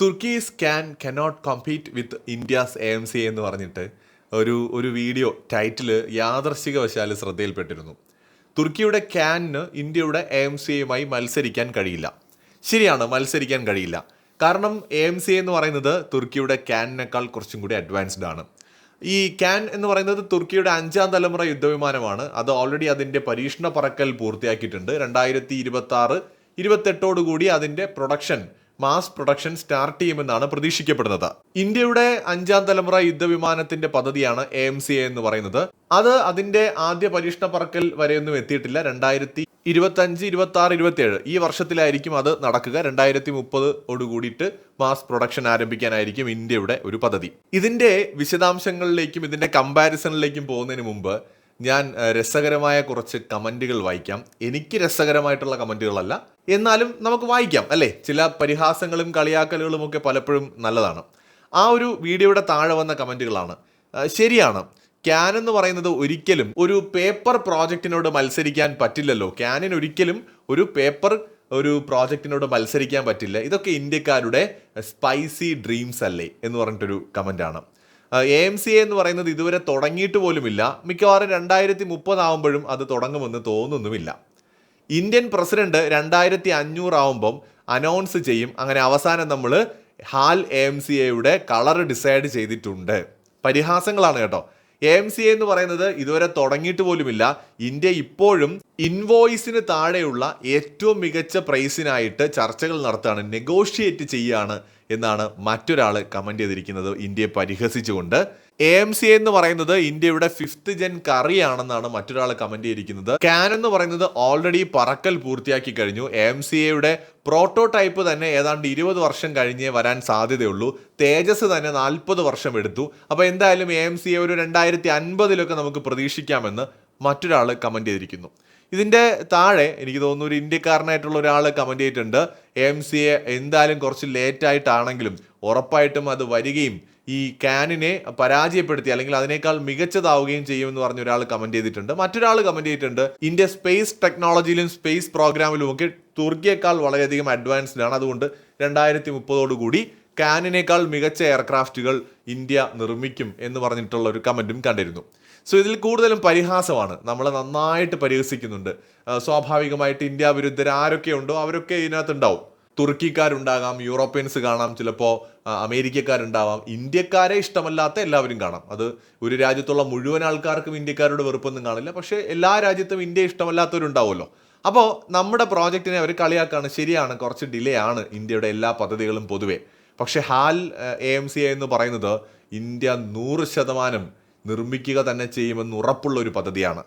Turkey's can cannot compete with India's A M C എന്ന് പറഞ്ഞിട്ട് ഒരു ഒരു വീഡിയോ ടൈറ്റിൽ യാദർശികവശാൽ ശ്രദ്ധയിൽപ്പെട്ടിരുന്നു. തുർക്കിയുടെ ക്യാനിന് ഇന്ത്യയുടെ എ എം സി യുമായി മത്സരിക്കാൻ കഴിയില്ല. ശരിയാണ് മത്സരിക്കാൻ കഴിയില്ല. കാരണം എ എം സി എന്ന് പറയുന്നത് തുർക്കിയുടെ ക്യാനിനേക്കാൾ കുറച്ചും കൂടി അഡ്വാൻസ്ഡ് ആണ്. ഈ ക്യാൻ എന്ന് പറയുന്നത് തുർക്കിയുടെ അഞ്ചാം തലമുറ യുദ്ധവിമാനമാണ്. അത് ഓൾറെഡി അതിന്റെ പരീക്ഷണ പറക്കൽ പൂർത്തിയാക്കിയിട്ടുണ്ട്. രണ്ടായിരത്തി ഇരുപത്തി ആറ് ഇരുപത്തെട്ടോടുകൂടി അതിന്റെ പ്രൊഡക്ഷൻ മാസ് പ്രൊഡക്ഷൻ സ്റ്റാർട്ട് ചെയ്യുമെന്നാണ് പ്രതീക്ഷിക്കപ്പെടുന്നത്. ഇന്ത്യയുടെ അഞ്ചാം തലമുറ യുദ്ധവിമാനത്തിന്റെ പദ്ധതിയാണ് എ എം സി എ എന്ന് പറയുന്നത്. അത് അതിന്റെ ആദ്യ പരീക്ഷണ പറക്കൽ വരെയൊന്നും എത്തിയിട്ടില്ല. രണ്ടായിരത്തി ഇരുപത്തി അഞ്ച് ഇരുപത്തി ആറ് ഇരുപത്തി ഏഴ് ഈ വർഷത്തിലായിരിക്കും അത് നടക്കുക. രണ്ടായിരത്തി മുപ്പത് കൂടിയിട്ട് മാസ് പ്രൊഡക്ഷൻ ആരംഭിക്കാനായിരിക്കും ഇന്ത്യയുടെ ഒരു പദ്ധതി. ഇതിന്റെ വിശദാംശങ്ങളിലേക്കും ഇതിന്റെ കമ്പാരിസണിലേക്കും പോകുന്നതിന് മുമ്പ് ഞാൻ രസകരമായ കുറച്ച് കമന്റുകൾ വായിക്കാം. എനിക്ക് രസകരമായിട്ടുള്ള കമന്റുകളല്ല എന്നാലും നമുക്ക് വായിക്കാം അല്ലേ? ചില പരിഹാസങ്ങളും കളിയാക്കലുകളും ഒക്കെ പലപ്പോഴും നല്ലതാണ്. ആ ഒരു വീഡിയോയുടെ താഴെ വന്ന കമന്റുകളാണ് ശരിയാണ്. ക്യാൻ എന്ന് പറയുന്നത് ഒരിക്കലും ഒരു പേപ്പർ പ്രോജക്റ്റിനോട് മത്സരിക്കാൻ പറ്റില്ലല്ലോ. ക്യാനിന് ഒരിക്കലും ഒരു പേപ്പർ ഒരു പ്രോജക്റ്റിനോട് മത്സരിക്കാൻ പറ്റില്ല. ഇതൊക്കെ ഇന്ത്യക്കാരുടെ സ്പൈസി ഡ്രീംസ് അല്ലേ എന്ന് പറഞ്ഞിട്ടൊരു കമന്റാണ് എ എം സി എന്ന് പറയുന്നത് ഇതുവരെ തുടങ്ങിയിട്ട് പോലുമില്ല. മിക്കവാറും രണ്ടായിരത്തി മുപ്പതാവുമ്പോഴും അത് തുടങ്ങുമെന്ന് തോന്നുന്നുമില്ല. ഇന്ത്യൻ പ്രസിഡന്റ് രണ്ടായിരത്തി അഞ്ഞൂറാവുമ്പം അനൗൺസ് ചെയ്യും. അങ്ങനെ അവസാനം നമ്മൾ ഹാൽ എ എം സി എയുടെ കളർ ഡിസൈഡ് ചെയ്തിട്ടുണ്ട്. പരിഹാസങ്ങളാണ് കേട്ടോ. എ എം സി എന്ന് പറയുന്നത് ഇതുവരെ തുടങ്ങിയിട്ട് പോലുമില്ല. ഇന്ത്യ ഇപ്പോഴും ഇൻവോയ്സിന് താഴെയുള്ള ഏറ്റവും മികച്ച പ്രൈസിനായിട്ട് ചർച്ചകൾ നടത്തുകയാണ് നെഗോഷിയേറ്റ് ചെയ്യുകയാണ് എന്നാണ് മറ്റൊരാൾ കമന്റ് ചെയ്തിരിക്കുന്നത് ഇന്ത്യയെ പരിഹസിച്ചുകൊണ്ട്. എ എം സി എന്ന് പറയുന്നത് ഇന്ത്യയുടെ ഫിഫ്ത്ത് ജെൻ കറിയാണെന്നാണ് മറ്റൊരാൾ കമന്റ് ചെയ്തിരിക്കുന്നത്. ക്യാൻ എന്ന് പറയുന്നത് ഓൾറെഡി പറക്കൽ പൂർത്തിയാക്കി കഴിഞ്ഞു. എ എം സി എയുടെ പ്രോട്ടോടൈപ്പ് തന്നെ ഏതാണ്ട് ഇരുപത് വർഷം കഴിഞ്ഞേ വരാൻ സാധ്യതയുള്ളൂ. തേജസ് തന്നെ നാൽപ്പത് വർഷം എടുത്തു. അപ്പോൾ എന്തായാലും എ എം സി എ ഒരു രണ്ടായിരത്തി അൻപതിലൊക്കെ നമുക്ക് പ്രതീക്ഷിക്കാമെന്ന് മറ്റൊരാൾ കമന്റ് ചെയ്തിരിക്കുന്നു. ഇതിന്റെ താഴെ എനിക്ക് തോന്നുന്നു ഒരു ഇന്ത്യക്കാരനായിട്ടുള്ള ഒരാൾ കമന്റ് ചെയ്തിട്ടുണ്ട്. എം സി എ എന്തായാലും കുറച്ച് ലേറ്റായിട്ടാണെങ്കിലും ഉറപ്പായിട്ടും അത് വരികയും ഈ കാനിനെ പരാജയപ്പെടുത്തി അല്ലെങ്കിൽ അതിനേക്കാൾ മികച്ചതാവുകയും ചെയ്യുമെന്ന് പറഞ്ഞ ഒരാൾ കമന്റ് ചെയ്തിട്ടുണ്ട്. മറ്റൊരാൾ കമന്റ് ചെയ്തിട്ടുണ്ട്. ഇന്ത്യ സ്പേസ് ടെക്നോളജിയിലും സ്പേസ് പ്രോഗ്രാമിലും ഒക്കെ തുർക്കിയേക്കാൾ വളരെയധികം അഡ്വാൻസ്ഡ് ആണ്. അതുകൊണ്ട് രണ്ടായിരത്തി മുപ്പതോടുകൂടി കാനിനേക്കാൾ മികച്ച എയർക്രാഫ്റ്റുകൾ ഇന്ത്യ നിർമ്മിക്കും എന്ന് പറഞ്ഞിട്ടുള്ള ഒരു കമന്റും കണ്ടിരുന്നു. സോ ഇതിൽ കൂടുതലും പരിഹാസമാണ്. നമ്മൾ നന്നായിട്ട് പരിഹസിക്കുന്നുണ്ട്. സ്വാഭാവികമായിട്ട് ഇന്ത്യ വിരുദ്ധർ ആരൊക്കെ ഉണ്ടോ അവരൊക്കെ ഇതിനകത്ത് ഉണ്ടാവും തുർക്കിക്കാരുണ്ടാകാം യൂറോപ്യൻസ് കാണാം ചിലപ്പോൾ അമേരിക്കക്കാരുണ്ടാവാം. ഇന്ത്യക്കാരെ ഇഷ്ടമല്ലാത്ത എല്ലാവരും കാണാം. അത് ഒരു രാജ്യത്തുള്ള മുഴുവൻ ആൾക്കാർക്കും ഇന്ത്യക്കാരോട് വെറുപ്പൊന്നും കാണില്ല. പക്ഷേ എല്ലാ രാജ്യത്തും ഇന്ത്യ ഇഷ്ടമല്ലാത്തവരുണ്ടാവുമല്ലോ. അപ്പോൾ നമ്മുടെ പ്രോജക്റ്റിനെ അവർ കളിയാക്കാണ് ശരിയാണ് കുറച്ച് ഡിലേ ആണ് ഇന്ത്യയുടെ എല്ലാ പദ്ധതികളും പൊതുവെ. പക്ഷേ ഹാൽ എ എം സി എന്ന് പറയുന്നത് ഇന്ത്യ നൂറ് ശതമാനം നിർമ്മിക്കുക തന്നെ ചെയ്യുമെന്ന് ഉറപ്പുള്ള ഒരു പദ്ധതിയാണ്.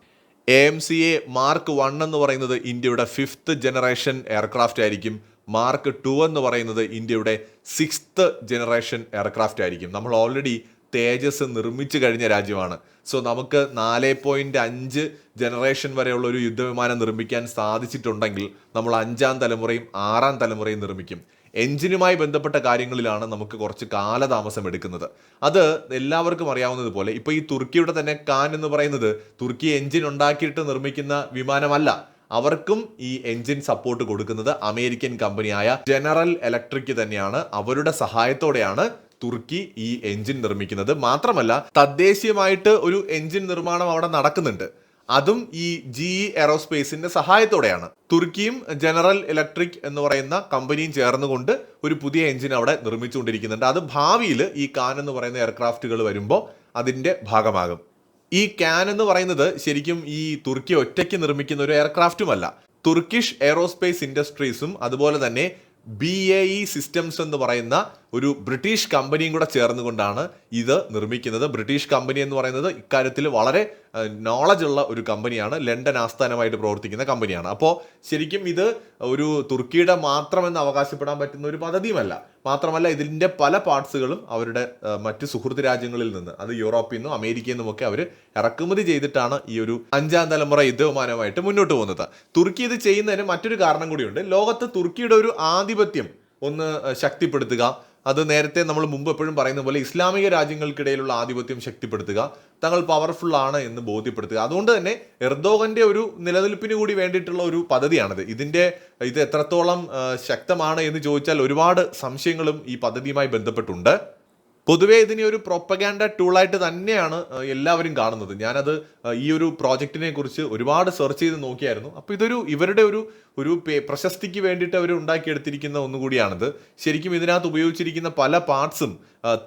A M C A mark one എന്ന് പറയുന്നത് ഇന്ത്യയുടെ ഫിഫ്ത്ത് ജനറേഷൻ എയർക്രാഫ്റ്റ് ആയിരിക്കും. മാർക്ക് ടു എന്ന് പറയുന്നത് ഇന്ത്യയുടെ സിക്സ്ത്ത് ജനറേഷൻ എയർക്രാഫ്റ്റ് ആയിരിക്കും. നമ്മൾ ഓൾറെഡി തേജസ് നിർമ്മിച്ചു കഴിഞ്ഞ രാജ്യമാണ്. സോ നമുക്ക് നാല് പോയിന്റ് അഞ്ച് ജനറേഷൻ വരെയുള്ള ഒരു യുദ്ധവിമാനം നിർമ്മിക്കാൻ സാധിച്ചിട്ടുണ്ടെങ്കിൽ നമ്മൾ അഞ്ചാം തലമുറയും ആറാം തലമുറയും നിർമ്മിക്കും. എഞ്ചിനുമായി ബന്ധപ്പെട്ട കാര്യങ്ങളിലാണ് നമുക്ക് കുറച്ച് കാലതാമസം എടുക്കുന്നത്. അത് എല്ലാവർക്കും അറിയാവുന്നതുപോലെ ഇപ്പോൾ ഈ തുർക്കിയുടെ തന്നെ കാൻ എന്ന് പറയുന്നത് തുർക്കി എഞ്ചിൻ ഉണ്ടാക്കിയിട്ട് നിർമ്മിക്കുന്ന വിമാനമല്ല. അവർക്കും ഈ എഞ്ചിൻ സപ്പോർട്ട് കൊടുക്കുന്നത് അമേരിക്കൻ കമ്പനിയായ ജനറൽ ഇലക്ട്രിക് തന്നെയാണ്. അവരുടെ സഹായത്തോടെയാണ് തുർക്കി ഈ എഞ്ചിൻ നിർമ്മിക്കുന്നത്. മാത്രമല്ല തദ്ദേശീയമായിട്ട് ഒരു എഞ്ചിൻ നിർമ്മാണം അവിടെ നടക്കുന്നുണ്ട്. അതും ഈ ജി ഇ എറോസ്പേസിന്റെ സഹായത്തോടെയാണ്. തുർക്കിയും ജനറൽ ഇലക്ട്രിക് എന്ന് പറയുന്ന കമ്പനിയും ചേർന്നുകൊണ്ട് ഒരു പുതിയ എഞ്ചിൻ അവിടെ നിർമ്മിച്ചുകൊണ്ടിരിക്കുന്നുണ്ട്. അത് ഭാവിയിൽ ഈ കാൻ എന്ന് പറയുന്ന എയർക്രാഫ്റ്റുകൾ വരുമ്പോൾ അതിന്റെ ഭാഗമാകും. ഈ ക്യാൻ എന്ന് പറയുന്നത് ശരിക്കും ഈ തുർക്കി ഒറ്റയ്ക്ക് നിർമ്മിക്കുന്ന ഒരു എയർക്രാഫ്റ്റുമല്ല തുർക്കിഷ് എയറോസ്പേസ് ഇൻഡസ്ട്രീസും അതുപോലെ തന്നെ ബി എ ഇ സിസ്റ്റംസ് എന്ന് പറയുന്ന ഒരു ബ്രിട്ടീഷ് കമ്പനിയും കൂടെ ചേർന്നുകൊണ്ടാണ് ഇത് നിർമ്മിക്കുന്നത്. ബ്രിട്ടീഷ് കമ്പനി എന്ന് പറയുന്നത് ഇക്കാര്യത്തിൽ വളരെ നോളജ് ഉള്ള ഒരു കമ്പനിയാണ്. ലണ്ടൻ ആസ്ഥാനമായിട്ട് പ്രവർത്തിക്കുന്ന കമ്പനിയാണ്. അപ്പോൾ ശരിക്കും ഇത് ഒരു തുർക്കിയുടെ മാത്രമെന്ന് അവകാശപ്പെടാൻ പറ്റുന്ന ഒരു പദ്ധതിയുമല്ല. മാത്രമല്ല ഇതിന്റെ പല പാർട്സുകളും അവരുടെ മറ്റ് സുഹൃത്ത് രാജ്യങ്ങളിൽ നിന്ന് അത് യൂറോപ്പിൽ നിന്നും അമേരിക്കയിൽ നിന്നും ഒക്കെ അവർ ഇറക്കുമതി ചെയ്തിട്ടാണ് ഈ ഒരു അഞ്ചാം തലമുറ യുദ്ധവിമാനമായിട്ട് മുന്നോട്ട് പോകുന്നത്. തുർക്കി ഇത് ചെയ്യുന്നതിന് മറ്റൊരു കാരണം കൂടിയുണ്ട്. ലോകത്ത് തുർക്കിയുടെ ഒരു ആധിപത്യം ഒന്ന് ശക്തിപ്പെടുത്തുക അത് നേരത്തെ നമ്മൾ മുമ്പ് എപ്പോഴും പറയുന്ന പോലെ ഇസ്ലാമിക രാജ്യങ്ങൾക്കിടയിലുള്ള ആധിപത്യം ശക്തിപ്പെടുത്തുക തങ്ങൾ പവർഫുൾ ആണ് എന്ന് ബോധ്യപ്പെടുത്തുക. അതുകൊണ്ട് തന്നെ എർദോഗന്റെ ഒരു നിലനിൽപ്പിന് കൂടി വേണ്ടിയിട്ടുള്ള ഒരു പദ്ധതിയാണിത്. ഇതിന്റെ ഇത് എത്രത്തോളം ശക്തമാണ് എന്ന് ചോദിച്ചാൽ ഒരുപാട് സംശയങ്ങളും ഈ പദ്ധതിയുമായി ബന്ധപ്പെട്ടുണ്ട്. പൊതുവേ ഇതിനെ ഒരു പ്രൊപ്പഗാൻഡ ടൂളായിട്ട് തന്നെയാണ് എല്ലാവരും കാണുന്നത്. ഞാനത് ഈ ഒരു പ്രോജക്റ്റിനെ കുറിച്ച് ഒരുപാട് സെർച്ച് ചെയ്ത് നോക്കിയായിരുന്നു. അപ്പോൾ ഇതൊരു ഇവരുടെ ഒരു ഒരു പ്രശസ്തിക്ക് വേണ്ടിയിട്ട് അവർ ഉണ്ടാക്കിയെടുത്തിരിക്കുന്ന ഒന്നുകൂടിയാണിത്. ശരിക്കും ഇതിനകത്ത് ഉപയോഗിച്ചിരിക്കുന്ന പല പാർട്സും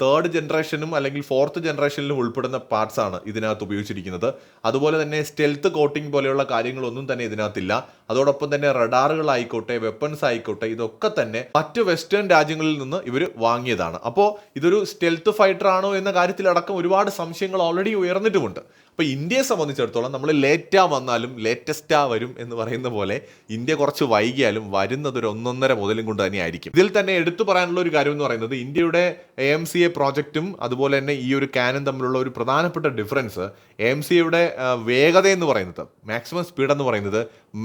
തേർഡ് ജനറേഷനും അല്ലെങ്കിൽ ഫോർത്ത് ജനറേഷനിലും ഉൾപ്പെടുന്ന പാർട്സ് ആണ് ഇതിനകത്ത് ഉപയോഗിച്ചിരിക്കുന്നത്. അതുപോലെ തന്നെ സ്റ്റെൽത്ത് കോട്ടിംഗ് പോലെയുള്ള കാര്യങ്ങളൊന്നും തന്നെ ഇതിനകത്തില്ല. അതോടൊപ്പം തന്നെ റഡാറുകളായിക്കോട്ടെ വെപ്പൺസ് ആയിക്കോട്ടെ ഇതൊക്കെ തന്നെ മറ്റ് വെസ്റ്റേൺ രാജ്യങ്ങളിൽ നിന്ന് ഇവർ വാങ്ങിയതാണ്. അപ്പോൾ ഇതൊരു സ്റ്റെൽത്ത് ഫൈറ്റർ ആണോ എന്ന കാര്യത്തിലടക്കം ഒരുപാട് സംശയങ്ങൾ ഓൾറെഡി ഉയർന്നിട്ടുമുണ്ട്. അപ്പോൾ ഇന്ത്യയെ സംബന്ധിച്ചിടത്തോളം നമ്മൾ ലേറ്റാ വന്നാലും ലേറ്റസ്റ്റാ വരും എന്ന് പറയുന്ന പോലെ ഇന്ത്യ കുറച്ച് വൈകിയാലും വരുന്നത് ഒരു ഒന്നൊന്നര മുതലും കൊണ്ട് തന്നെ ആയിരിക്കും. ഇതിൽ തന്നെ എടുത്തു പറയാനുള്ള ഒരു കാര്യം എന്ന് പറയുന്നത് ഇന്ത്യയുടെ എ എം സി എ പ്രോജക്റ്റും അതുപോലെ തന്നെ ഈ ഒരു കാനും തമ്മിലുള്ള ഒരു പ്രധാനപ്പെട്ട ഡിഫറൻസ് എ എം സി എയുടെ വേഗത എന്ന് പറയുന്നത് മാക്സിമം സ്പീഡ് എന്ന് പറയുന്നത്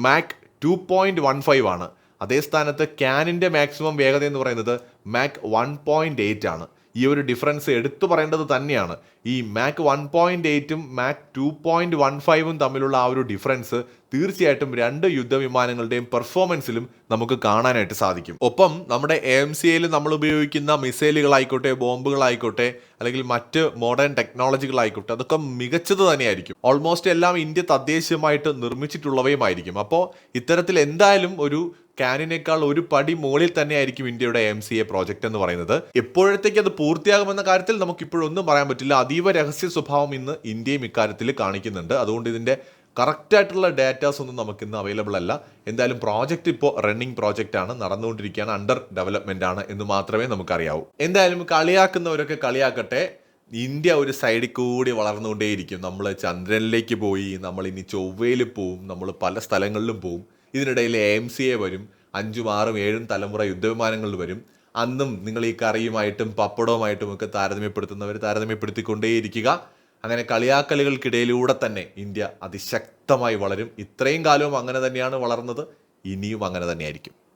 Mach two point one five ആണ്. അതേ സ്ഥാനത്ത് ക്യാനിന്റെ മാക്സിമം വേഗത എന്ന് പറയുന്നത് മാക് വൺ പോയിന്റ് എയ്റ്റ് ആണ്. ഈ ഒരു ഡിഫറൻസ് എടുത്തു പറയേണ്ടത് തന്നെയാണ്. ഈ മാക് വൺ പോയിന്റ് എയ്റ്റും മാക് ടു പോയിന്റ് വൺ ഫൈവും തമ്മിലുള്ള ആ ഒരു ഡിഫറൻസ് തീർച്ചയായിട്ടും രണ്ട് യുദ്ധവിമാനങ്ങളുടെയും പെർഫോമൻസിലും നമുക്ക് കാണാനായിട്ട് സാധിക്കും. ഒപ്പം നമ്മുടെ എ എം സി എയിൽ നമ്മൾ ഉപയോഗിക്കുന്ന മിസൈലുകളായിക്കോട്ടെ ബോംബുകളായിക്കോട്ടെ അല്ലെങ്കിൽ മറ്റ് മോഡേൺ ടെക്നോളജികളായിക്കോട്ടെ അതൊക്കെ മികച്ചത് തന്നെയായിരിക്കും. ഓൾമോസ്റ്റ് എല്ലാം ഇന്ത്യ തദ്ദേശീയമായിട്ട് നിർമ്മിച്ചിട്ടുള്ളവയുമായിരിക്കും. അപ്പോൾ ഇത്തരത്തിൽ എന്തായാലും ഒരു കാനിനേക്കാൾ ഒരു പടി മുകളിൽ തന്നെയായിരിക്കും ഇന്ത്യയുടെ എം സി എ പ്രോജക്റ്റ് എന്ന് പറയുന്നത്. എപ്പോഴത്തേക്ക് അത് പൂർത്തിയാകുമെന്ന കാര്യത്തിൽ നമുക്ക് ഇപ്പോഴൊന്നും പറയാൻ പറ്റില്ല. അതീവ രഹസ്യ സ്വഭാവം ഇന്ന് ഇന്ത്യയും ഇക്കാര്യത്തിൽ കാണിക്കുന്നുണ്ട്. അതുകൊണ്ട് ഇതിന്റെ കറക്റ്റ് ആയിട്ടുള്ള ഡാറ്റാസ് ഒന്നും നമുക്ക് ഇന്ന് അവൈലബിൾ അല്ല. എന്തായാലും പ്രോജക്റ്റ് ഇപ്പോൾ റണ്ണിങ് പ്രോജക്റ്റ് ആണ്. നടന്നുകൊണ്ടിരിക്കുകയാണ്. അണ്ടർ ഡെവലപ്മെന്റ് ആണ് എന്ന് മാത്രമേ നമുക്കറിയാവൂ. എന്തായാലും കളിയാക്കുന്നവരൊക്കെ കളിയാക്കട്ടെ. ഇന്ത്യ ഒരു സൈഡിൽ കൂടി വളർന്നുകൊണ്ടേയിരിക്കും. നമ്മൾ ചന്ദ്രനിലേക്ക് പോയി നമ്മൾ ഇനി ചൊവ്വയിൽ പോവും നമ്മൾ പല സ്ഥലങ്ങളിലും പോവും. ഇതിനിടയിൽ എം സി എ വരും. അഞ്ചും ആറും ഏഴും തലമുറ യുദ്ധവിമാനങ്ങളിൽ വരും. അന്നും നിങ്ങൾ ഈ കറിയുമായിട്ടും പപ്പടവുമായിട്ടും ഒക്കെ താരതമ്യപ്പെടുത്തുന്നവർ താരതമ്യപ്പെടുത്തിക്കൊണ്ടേയിരിക്കുക. അങ്ങനെ കളിയാക്കലുകൾക്കിടയിലൂടെ തന്നെ ഇന്ത്യ അതിശക്തമായി വളരും. ഇത്രയും കാലവും അങ്ങനെ തന്നെയാണ് വളർന്നത്. ഇനിയും അങ്ങനെ തന്നെയായിരിക്കും.